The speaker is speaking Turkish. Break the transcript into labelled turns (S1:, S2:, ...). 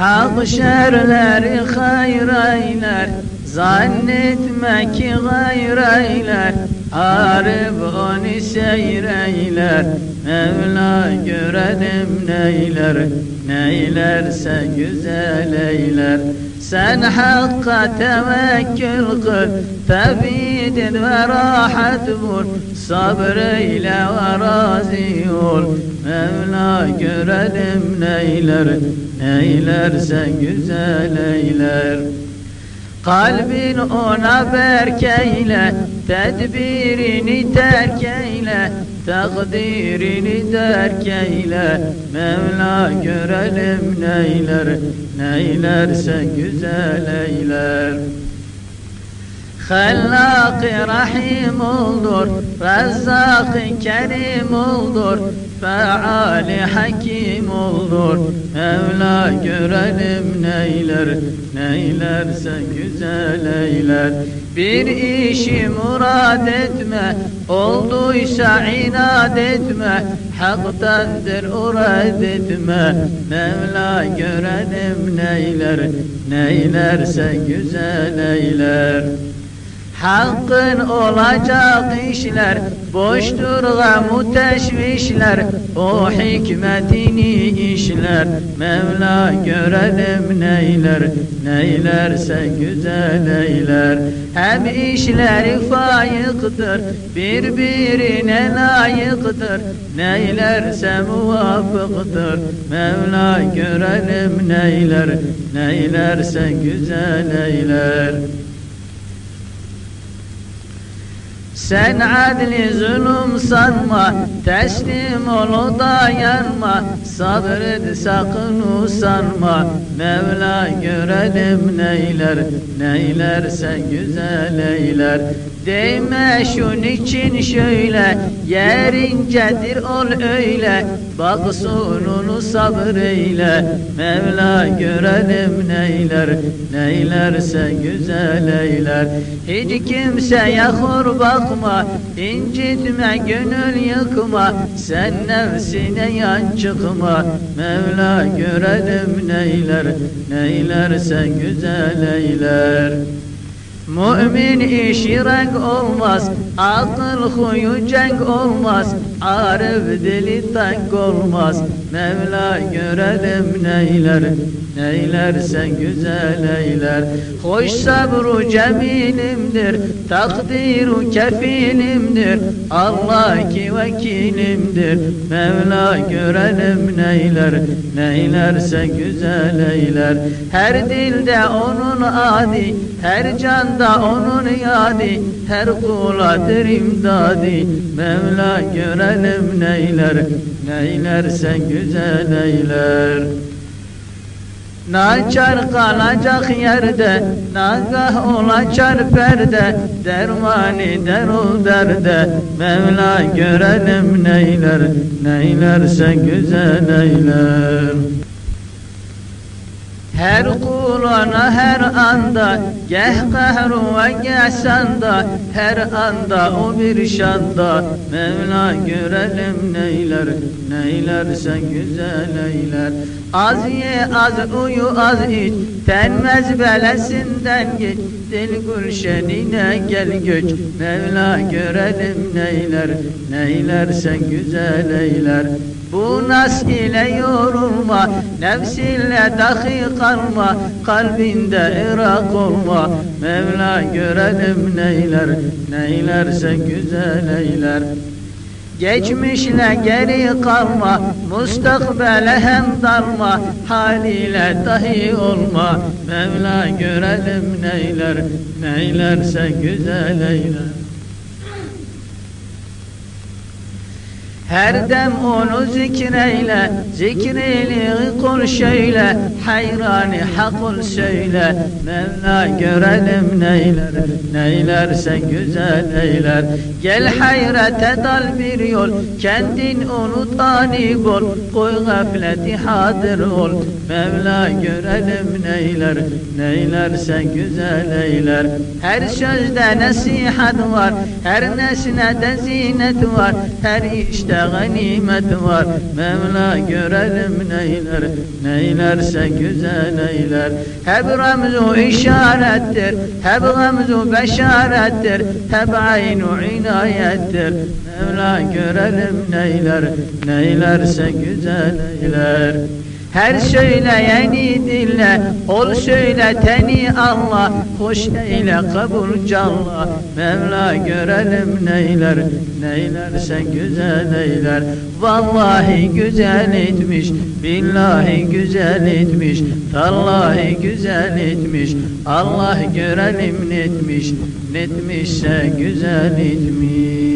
S1: Hak şerleri hayır eyler Zannetme ki gayr eyler Arif onu seyreyler. Mevla görelim neyler Neylerse güzel eyler Sen hakka tevekkül kıl Tebidin ve rahat bul Sabreyle ve razi ol. Mevla görelim neyler Neylerse güzel eyler. Kalbin ona berk eyle Tedbirini terk eyle Takdirini derk eyle Mevla görelim neyler Neylerse güzel eyler Hallak-ı Rahim oldur, Rezzak-ı Kerim oldur, Feali Hakim oldur. Mevla görelim neyler, neylerse güzel eyler. Bir işi murad etme, olduysa inat etme, haktandır urad etme. Mevla görelim neyler, neylerse güzel eyler. Hakkın olacak işler Boştur gamu teşvişler O hikmetini işler. Mevla görelim neyler Neylerse güzel eyler. Hem işleri fayıktır Birbirine layıktır. Neylerse muvafıktır Mevla görelim neyler Neylerse güzel eyler Sen adli zulüm sanma, teslim ol dayanma, sabret sakın usanma, Mevla görelim neyler, neylerse güzel eyler. Değme şun için şöyle, yerincedir ol öyle, bak sonunu sabreyle, Mevla görelim neyler, neylerse güzel eyler. Hiç kimseye hor bakma, incitme gönül yıkma, sen nefsine yan çıkma, Mevla görelim neyler, neylerse güzel eyler. Mümin işi renk olmaz, akıl huyu cenk olmaz, arif dili tank olmaz. Mevla görelim neyler, neylerse güzel eyler. Hoş sabru cemilimdir, takdiru kefilimdir, Allah ki vekilimdir. Mevla görelim neyler, neylerse güzel eyler. Her dilde onun adi, her canda onun yadi, her kuladır imdadi. Mevla görelim neyler, neylerse güzel eyler. Naçar kalacak yerde, nagah olacak perde, dermani der o derde, Mevla görelim neyler, neylerse güzel eyler. Her kulana her anda Geh kahru ve geh sanda. Her anda o bir şanda. Mevla görelim neyler Neylerse güzel eyler. Az ye az uyu az iç Tenmez belesinden geç. Dil gülşenine gel göç Mevla görelim neyler Neylerse güzel eyler. Bu nas ile yorulma, nefsinle dahi kalma, kalbinde irak olma. Mevla görelim neyler, neylerse güzel eyler. Geçmişle geri kalma, mustakbele hem dalma, haliyle dahi olma. Mevla görelim neyler, neylerse güzel eyler. Her dem onu zikreyle, zikreli kul şöyle, hayrani hakul söyle, Mevla görelim neyler, neylerse güzel eyler. Gel hayrete dal bir yol, kendin unut ani bol, koy gafleti hadir ol, Mevla görelim neyler, neylerse güzel eyler. Her sözde nasihat var, her nesnede zinet var, her işte ganimet var. Mevla görelim neyler Neylerse güzel eyler Hep ramzu işarettir Hep ramzu beşarettir Hep aynu inayettir. Mevla görelim neyler Neylerse güzel eyler her söyleyeni dinle, ol söyle teni Allah, hoş eyle kabul calla. Mevla görelim neyler, neylerse güzel eyler. Vallahi güzel etmiş, billahi güzel etmiş, tallahi güzel etmiş. Allah görelim netmiş, netmişse güzel etmiş.